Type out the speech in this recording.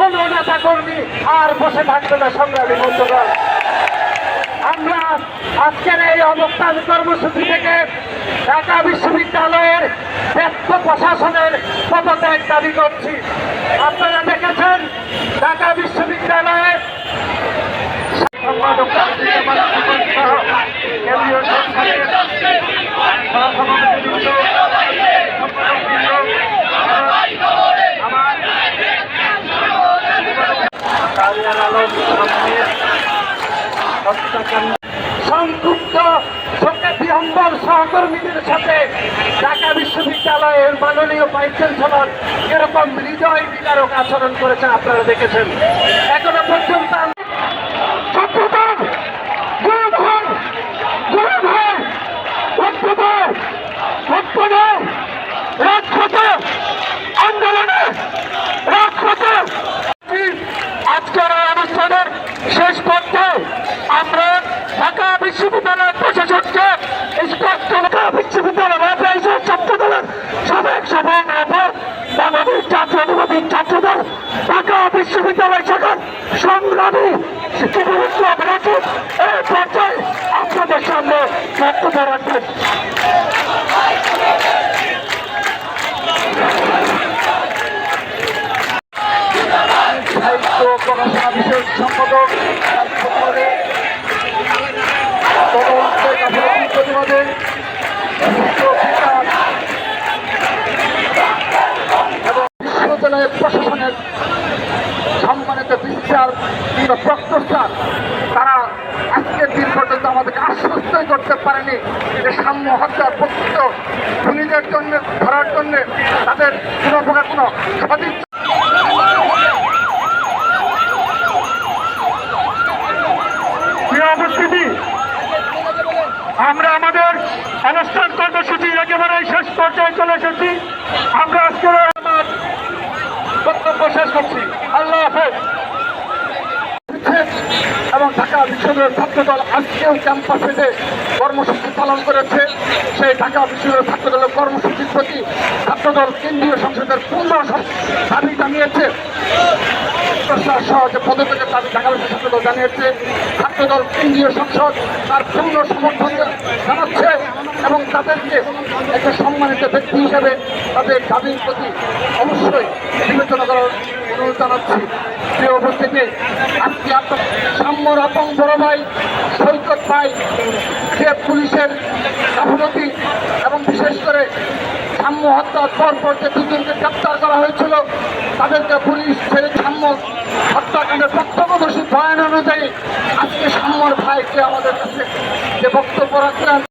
কোন নেতা কর্মী আর বসে থাকবে না সংগ্রামী বন্ধুগণ আমরা আজকের এই অবস্থান কর্মসূচি থেকে ঢাকা বিশ্ববিদ্যালয়ের ব্যক্ত প্রশাসনের পদত্যাগ দাবি করছি। আপনারা দেখেছেন, ঢাকা বিশ্ববিদ্যালয়ের সম্পাদক সংযুক্ত বিহম্বর সহকর্মীদের সাথে ঢাকা বিশ্ববিদ্যালয়ের মাননীয় ভাইস চ্যান্সেলর এরকম হৃদয় বিদারক আচরণ করেছেন আপনারা দেখেছেন। এখনও পর্যন্ত আমি- ছাত্রদের গুম হয়, গুম হয়, অত্যাচার, উৎপাদে, রাজপথে, আন্দোলনে, রাজপথে। আজকের এই অনুষ্ঠানের শেষ পর্যায়ে আমরা ঢাকা বিশ্ববিদ্যালয়ের প্রশাসনকে স্পষ্ট ঢাকা বিশ্ববিদ্যালয়ের অপারেশন ছাত্র দলের সাবেক সভাপতি বাংলাদেশ জাতীয়তাবাদী ছাত্রদল ঢাকা বিশ্ববিদ্যালয় শাখার সংগ্রামী রাজীব এই পর্যায়ে আপনাদের সামনে বক্তব্য রাখবেন। বিশ্ববিদ্যালয়ের প্রশাসনের সম্মানিত বিচার কিংবা প্রক্টর তারা আজকের দিন পর্যন্ত আমাদেরকে আশ্বস্তই করতে পারেনি যে সাম্য হত্যার প্রকৃত খুনিদের জন্য, ধরার জন্য তাদের কোনো প্রকার কোনো আমরা আমাদের অনুষ্ঠান কর্মসূচি একেবারে শেষ পর্যায়ে চলে এসেছি। আমরা আজকের বক্তব্য শেষ করছি। আল্লাহ হাফেজ। এবং ঢাকা বিশ্ববিদ্যালয়ের ছাত্রদল আজকেও ক্যাম্পাসে যে কর্মসূচি পালন করেছে। সেই ঢাকা বিশ্ববিদ্যালয়ের ছাত্রদলের কর্মসূচির প্রতি ছাত্রদল কেন্দ্রীয় সংসদের পূর্ণ দাবি জানিয়েছে। প্রশ্নের সহ যে পদত্যাগের দাবি ঢাকা বিশ্ববিদ্যালয় জানিয়েছে। ছাত্রদল কেন্দ্রীয় সংসদ তার পূর্ণ সমর্থন জানাচ্ছে এবং তাদেরকে একটা সম্মানিত ব্যক্তি হিসেবে তাদের দাবির প্রতি অবশ্যই বিবেচনা করার অনুরোধ জানাচ্ছি। প্রিয় উপস্থিতি, আজকে আপনার সাম্য রতন বড় ভাই সৈকত ভাই যে পুলিশের গাফলতি এবং বিশেষ করে সাম্য হত্যার পর পর যে দুজনকে গ্রেপ্তার করা হয়েছিল, তাদেরকে পুলিশ ছেড়ে সাম্য হত্যাকাণ্ডের প্রত্যক্ষদর্শী বয়ান অনুযায়ী আজকে সাম্যর ভাইকে আমাদের কাছে যে বক্তব্য রাখলেন